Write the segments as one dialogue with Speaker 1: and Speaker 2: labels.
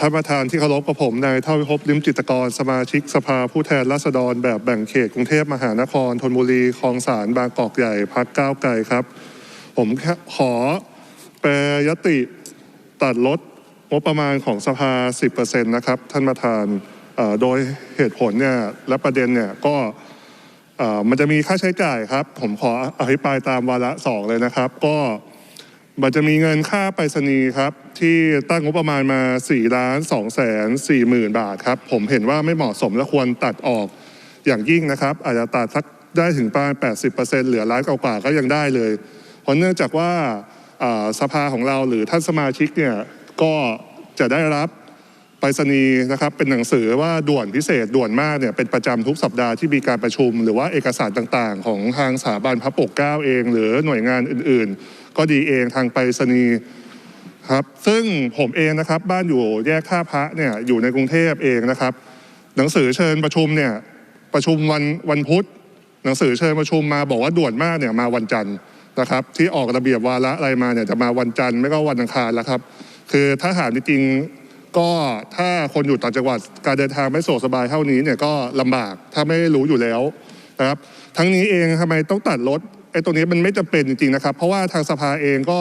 Speaker 1: ท่านประธานที่เคารพกับผมนายเท่าวิภพลิมจิตกรสมาชิกสภาผู้แทนราษฎร แบบแบ่งเขตกรุงเทพมหานครธนบุรีคลองสารบางกอกใหญ่พักก้าวไกลครับ ผมขอแปรยติตัดลดงบประมาณของสภา 10%นะครับท่านประธานโดยเหตุผลเนี่ยและประเด็นเนี่ยก็มันจะมีค่าใช้จ่ายครับ ผมขออภิปรายตามวาระสองเลยนะครับ ก็ มันจะมีเงินค่าไปรษณีย์ครับ ที่ตั้งงบประมาณมา4ล้าน2แสน4หมื่นบาทครับ ผมเห็นว่าไม่เหมาะสมและควรตัดออกอย่างยิ่งนะครับ อาจจะตัดสักได้ถึงประมาณ 80%เหลือล้านกว่าก็ยังได้เลย เพราะเนื่องจากว่าสภาของเราหรือท่านสมาชิกเนี่ยก็จะได้รับ ไปรษณีย์นะครับเป็นหนังสือว่าด่วนพิเศษด่วนมากเนี่ยเป็นประจำทุกสัปดาห์ที่มีการประชุม หรือว่าเอกสารต่างๆ ของทางสถาบันพระปกเก้าเอง หรือหน่วยงานอื่นๆ ก็ดีเองทางไปรษณีย์ครับซึ่งผมเองนะครับบ้านอยู่แยกท่าพระเนี่ยอยู่ในกรุงเทพเองนะครับ หนังสือเชิญประชุมเนี่ยประชุมวันวันพุธ หนังสือเชิญประชุมมาบอกว่าด่วนมากเนี่ยมาวันจันทร์นะครับ ที่ออกระเบียบวาระอะไรมาเนี่ยจะมาวันจันทร์ไม่ก็วันอังคารแล้วครับ คือถ้าถามจริง ก็ถ้าคนอยู่ต่างจังหวัดการเดินทางไม่สะดวกสบายเท่านี้เนี่ยก็ลำบากถ้าไม่รู้อยู่แล้วนะครับทั้งนี้เองทำไมต้องตัดลดไอ้ตรงนี้มันไม่จำเป็นจริงๆนะครับ เพราะว่าทางสภาเองก็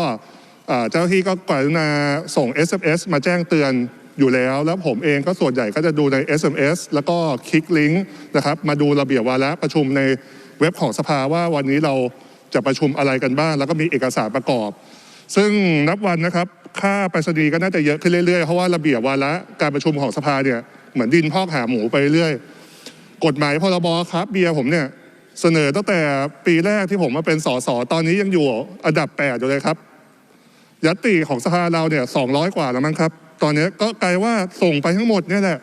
Speaker 1: เจ้าหน้าที่ก็กรุณาส่ง SMS มาแจ้งเตือนอยู่แล้ว แล้วผมเองก็ส่วนใหญ่ก็จะดูใน SMS แล้วก็คลิกลิงก์นะครับมาดูระเบียบวาระประชุมในเว็บของสภาว่าวันนี้เราจะประชุมอะไรกันบ้าง แล้วก็มีเอกสารประกอบ ซึ่งนับวันนะครับ ค่าไปรษณีย์ก็น่าจะเยอะขึ้นเรื่อยๆ เพราะว่าระเบียบวาระการประชุมของสภาเนี่ยเหมือนดินพอกหาหมูไปเรื่อยกฎหมายพรบครับเบียร์ผมเนี่ยเสนอตั้งแต่ปีแรกที่ผมมาเป็นสสตอนนี้ยังอยู่อันดับแปดอยู่เลยครับยัตติของสภาเราเนี่ยสองร้อยกว่าแล้วมั้งครับ ตอนนี้ก็กลายว่าส่งไปทั้งหมดเนี่ยแหละ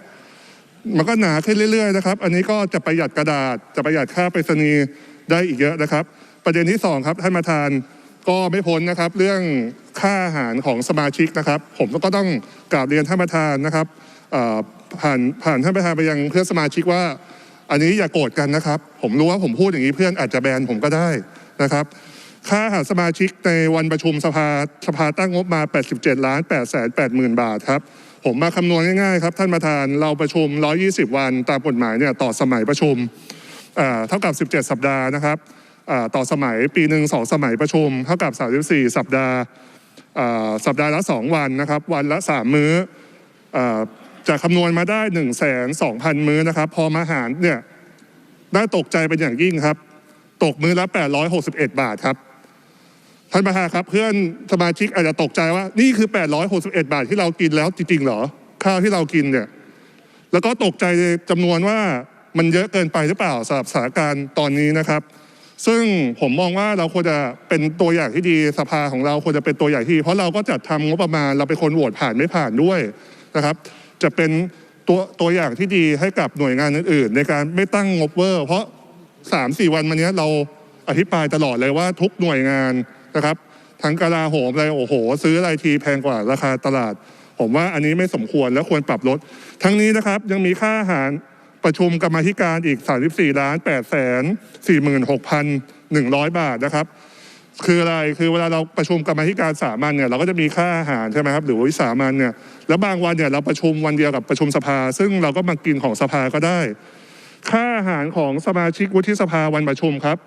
Speaker 1: มันก็หนาขึ้นเรื่อยๆนะครับ อันนี้ก็จะประหยัดกระดาษ จะประหยัดค่าไปรษณีย์ได้อีกเยอะนะครับ ประเด็นที่สองครับท่านประธานก็ไม่พ้นนะครับ เรื่อง ค่าอาหารของสมาชิกนะครับ ผมก็ต้องกราบเรียนท่านประธานนะครับผ่านผ่านท่านประธานไปยังเพื่อนสมาชิกว่า อันนี้อย่าโกรธกันนะครับ ผมรู้ว่าผมพูดอย่างนี้เพื่อนอาจจะแบนผมก็ได้นะครับ ค่าอาหารสมาชิกในวันประชุมสภาสภาตั้งงบมา 87ล้าน8แสน8หมื่นบาทครับผมมาคำนวณง่ายๆครับ ท่านประธานเราประชุม 120 วันตามกฎหมายเนี่ยต่อสมัยประชุมเท่ากับ 17 สัปดาห์นะครับต่อสมัยปีหนึ่งสองสมัยประชุม เท่ากับ 34 สัปดาห์ สัปดาห์ละ 2 วันนะครับ วันละ 3 มื้อจะคำนวณมาได้ 1 2 0 0 0 มื้อนะครับ พอมาหารเนี่ยน่าตกใจเป็นอย่างยิ่งครับ ตกมื้อละ 861 บาทครับท่านประธานครับ เพื่อนสมาชิกอาจจะตกใจว่านี่คือ 861 บาทที่เรากินแล้วจริงๆหรอ ข้าวที่เรากินเนี่ยแล้วก็ตกใจจำนวนว่ามันเยอะเกินไปหรือเปล่าสำหรับสถานการณ์ตอนนี้นะครับ ซึ่งผมมองว่าเราควรจะเป็นตัวอย่างที่ดีสภาของเราควรจะเป็นตัวอย่างที่ เพราะเราก็จัดทำงบประมาณเราเป็นคนโหวตผ่านไม่ผ่านด้วยนะครับ จะเป็นตัวตัวอย่างที่ดีให้กับหน่วยงานอื่นๆ ในการไม่ตั้งงบเวอร์ เพราะสามสี่วันมานี้เราอภิปรายตลอดเลยว่าทุกหน่วยงานนะครับ ทั้งกลาโหมอะไรโอ้โห ซื้ออะไรทีแพงกว่าราคาตลาด ผมว่าอันนี้ไม่สมควรและควรปรับลด ทั้งนี้นะครับยังมีค่าอาหาร ประชุมกรรมธิการอีก 34ล้าน8แสน46,100 บาทนะครับ คืออะไรคือเวลาเราประชุมกรรมธิการสามัญเนี่ยเราก็จะมีค่าอาหารใช่ไหมครับหรือวิสามัญเนี่ยแล้วบางวันเนี่ยเราประชุมวันเดียวกับประชุมสภา ซึ่งเราก็มากินของสภาก็ได้ ค่าอาหารของสมาชิกวุฒิสภาวันประชุมครับ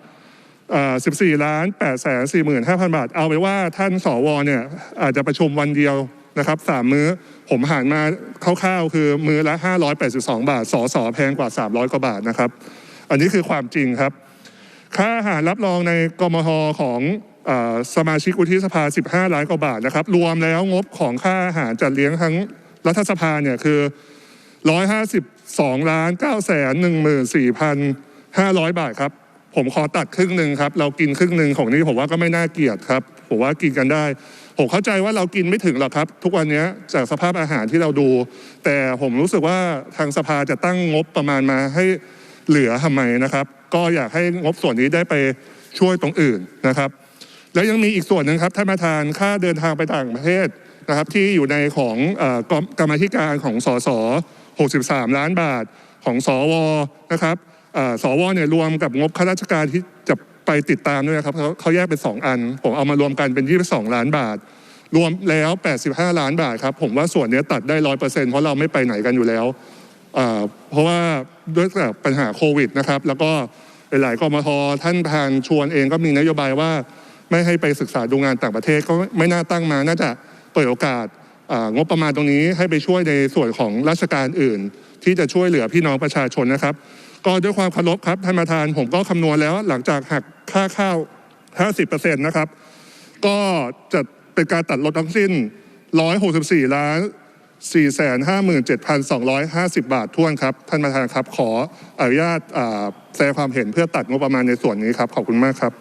Speaker 1: 14ล้าน8แสน45,000 บาท เอาไปว่าท่านสวเนี่ยอาจจะประชุมวันเดียว นะครับสามมื้อผมหารมาคร่าวๆ คือมื้อละ 582 บาท สอสอแพงกว่า 300 กว่าบาทนะครับ อันนี้คือความจริงครับ ค่าอาหารรับรองในกมทของอสมาชิกวุฒิสภา 15 ล้านกว่าบาทนะครับ รวมแล้วงบของค่าอาหารจัดเลี้ยงทั้งรัฐสภาเนี่ยคือ 152ล้าน9แสน14,500 บาทครับ ผมขอตัดครึ่งหนึ่งครับ เรากินครึ่งหนึ่งของนี้ผมว่าก็ไม่น่าเกลียดครับ ผมว่ากินกันได้ ผมเข้าใจว่าเรากินไม่ถึงหรอกครับ ทุกวันนี้จากสภาพอาหารที่เราดู แต่ผมรู้สึกว่าทางสภาจะตั้งงบประมาณมาให้เหลือทำไมนะครับ ก็อยากให้งบส่วนนี้ได้ไปช่วยตรงอื่นนะครับ แล้วยังมีอีกส่วนหนึ่งครับท่านประธานค่าเดินทางไปต่างประเทศนะครับที่อยู่ในของอกรรมกรรมธิการของสส63 ล้านบาทของสวนะครับอ่อสวเนี่ยรวมกับงบข้าราชการที่จะ ไปติดตามด้วยนะครับเขาเขาแยกเป็น 2 อัน ผมเอามารวมกันเป็น 22 ล้านบาท รวมแล้ว 85 ล้านบาทครับ ผมว่าส่วนนี้ตัดได้ร้อยเปอร์เซ็นต์เพราะเราไม่ไปไหนกันอยู่แล้วเพราะว่าด้วยจากปัญหาโควิดนะครับ แล้วก็หลายๆกมทท่านประธานชวนเองก็มีนโยบายว่าไม่ให้ไปศึกษาดูงานต่างประเทศก็ไม่น่าตั้งมาน่าจะเปิดโอกาสงบประมาณตรงนี้ให้ไปช่วยในส่วนของราชการอื่น ที่จะช่วยเหลือพี่น้องประชาชนนะครับ ก็ด้วยความเคารพครับท่านประธานผมก็คำนวณแล้วหลังจากหักค่าข้าว 50%นะครับ ก็จะเป็นการตัดลดทั้งสิ้น 164 ล้าน 457,250 บาทท่วนครับ ท่านประธานครับ ขออนุญาตแสดงความเห็นเพื่อตัดงบประมาณในส่วนนี้ครับ ขอบคุณมากครับ